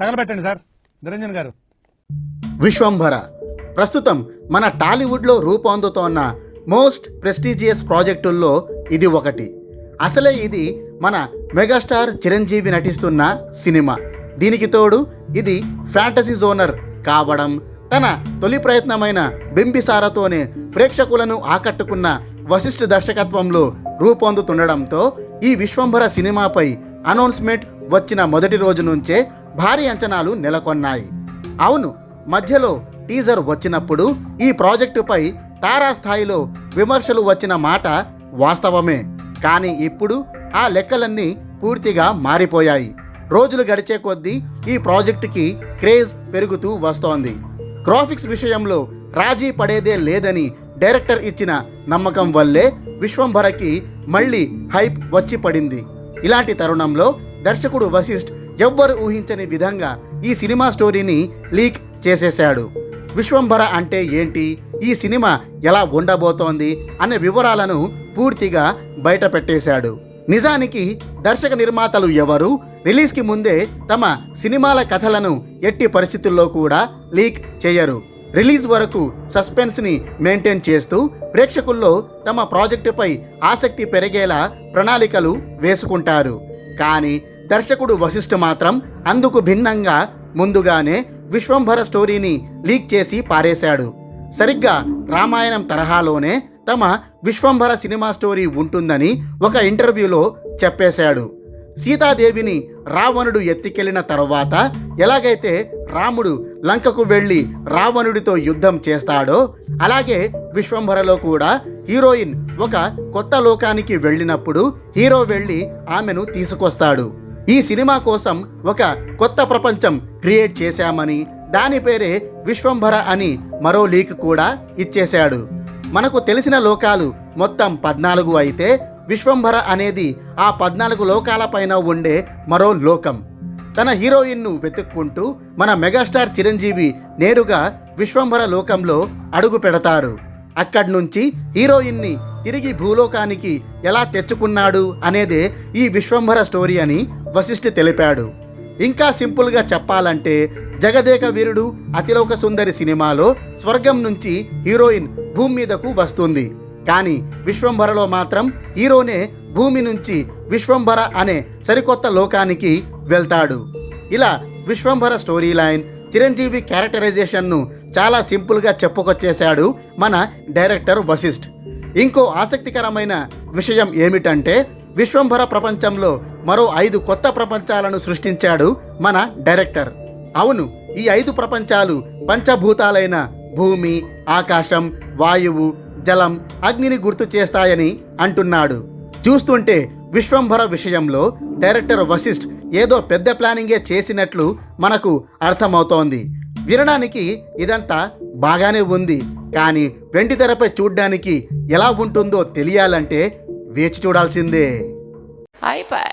తగలబెట్టండి sir. Niranjan గారు. విశ్వంభర. ప్రస్తుతం మన టాలీవుడ్లో రూపొందుతోన్న మోస్ట్ ప్రెస్టీజియస్ ప్రాజెక్టుల్లో ఇది ఒకటి. అసలే ఇది మన మెగాస్టార్ చిరంజీవి నటిస్తున్న సినిమా. దీనికి తోడు ఇది ఫ్యాంటసీ జోనర్ కావడం తన తొలి ప్రయత్నమైన బింబిసారతోనే ప్రేక్షకులను ఆకట్టుకున్న వశిష్ఠ దర్శకత్వంలో రూపొందుతుండడంతో ఈ విశ్వంభర సినిమాపై అనౌన్స్మెంట్ వచ్చిన మొదటి రోజు నుంచే భారీ అంచనాలు నెలకొన్నాయి. అవును మధ్యలో టీజర్ వచ్చినప్పుడు ఈ ప్రాజెక్టుపై తారాస్థాయిలో విమర్శలు వచ్చిన మాట వాస్తవమే. కానీ ఇప్పుడు ఆ లెక్కలన్నీ పూర్తిగా మారిపోయాయి. రోజులు గడిచే కొద్దీ ఈ ప్రాజెక్టుకి క్రేజ్ పెరుగుతూ వస్తోంది. గ్రాఫిక్స్ విషయంలో రాజీ పడేదే లేదని డైరెక్టర్ ఇచ్చిన నమ్మకం వల్లే విశ్వంభరకి మళ్ళీ హైప్ వచ్చి పడింది. ఇలాంటి తరుణంలో దర్శకుడు వశిష్ఠ్ ఎవ్వరు ఊహించని విధంగా ఈ సినిమా స్టోరీని లీక్ చేసేశాడు. విశ్వంభర అంటే ఏంటి? ఈ సినిమా ఎలా ఉండబోతోంది? అనే వివరాలను పూర్తిగా బయట పెట్టేశాడు నిజానికి దర్శక నిర్మాతలు ఎవరు? రిలీజ్కి ముందే తమ సినిమాల కథలను ఎట్టి పరిస్థితుల్లో కూడా లీక్ చేయరు. రిలీజ్ వరకు సస్పెన్స్ని మెయింటైన్ చేస్తూ ప్రేక్షకుల్లో తమ ప్రాజెక్టుపై ఆసక్తి పెరిగేలా ప్రణాళికలు వేసుకుంటారు. కానీ దర్శకుడు వశిష్ఠ మాత్రం అందుకు భిన్నంగా ముందుగానే విశ్వంభర స్టోరీని లీక్ చేసి పారేశాడు. సరిగ్గా రామాయణం తరహాలోనే తమ విశ్వంభర సినిమా స్టోరీ ఉంటుందని ఒక ఇంటర్వ్యూలో చెప్పేశాడు. సీతాదేవిని రావణుడు ఎత్తికెళ్ళిన తర్వాత ఎలాగైతే రాముడు లంకకు వెళ్ళి రావణుడితో యుద్ధం చేస్తాడో అలాగే విశ్వంభరలో కూడా హీరోయిన్ ఒక కొత్త లోకానికి వెళ్ళినప్పుడు హీరో వెళ్ళి ఆమెను తీసుకొస్తాడు. ఈ సినిమా కోసం ఒక కొత్త ప్రపంచం క్రియేట్ చేశామని దాని పేరే విశ్వంభర అని మరో లీక్ కూడా ఇచ్చేశాడు. మనకు తెలిసిన లోకాలు మొత్తం పద్నాలుగు అయితే విశ్వంభర అనేది ఆ పద్నాలుగు లోకాలపైన ఉండే మరో లోకం. తన హీరోయిన్ను వెతుక్కుంటూ మన మెగాస్టార్ చిరంజీవి నేరుగా విశ్వంభర లోకంలో అడుగు పెడతారు. అక్కడి నుంచి హీరోయిన్ని తిరిగి భూలోకానికి ఎలా తెచ్చుకున్నాడు అనేదే ఈ విశ్వంభర స్టోరీ అని వశిష్ఠ తెలిపాడు. ఇంకా సింపుల్గా చెప్పాలంటే జగదేక వీరుడు అతిలోక సుందరి సినిమాలో స్వర్గం నుంచి హీరోయిన్ భూమి మీదకు వస్తుంది. కానీ విశ్వంభరలో మాత్రం హీరోనే భూమి నుంచి విశ్వంభర అనే సరికొత్త లోకానికి వెళ్తాడు. ఇలా విశ్వంభర స్టోరీ లైన్ చిరంజీవి క్యారెక్టరైజేషన్ను చాలా సింపుల్గా చెప్పుకొచ్చేశాడు మన డైరెక్టర్ వశిష్ఠ్. ఇంకో ఆసక్తికరమైన విషయం ఏమిటంటే విశ్వంభర ప్రపంచంలో మరో ఐదు కొత్త ప్రపంచాలను సృష్టించాడు మన డైరెక్టర్. అవును ఈ ఐదు ప్రపంచాలు పంచభూతాలైన భూమి ఆకాశం వాయువు జలం అగ్నిని గుర్తు చేస్తాయని అంటున్నాడు. చూస్తుంటే విశ్వంభర విషయంలో డైరెక్టర్ వశిష్ఠ్ ఏదో పెద్ద ప్లానింగే చేసినట్లు మనకు అర్థమవుతోంది. వినడానికి ఇదంతా బాగానే ఉంది. కానీ వెండి తెరపై చూడ్డానికి ఎలా ఉంటుందో తెలియాలంటే వేచి చూడాల్సిందే. అయిపోయి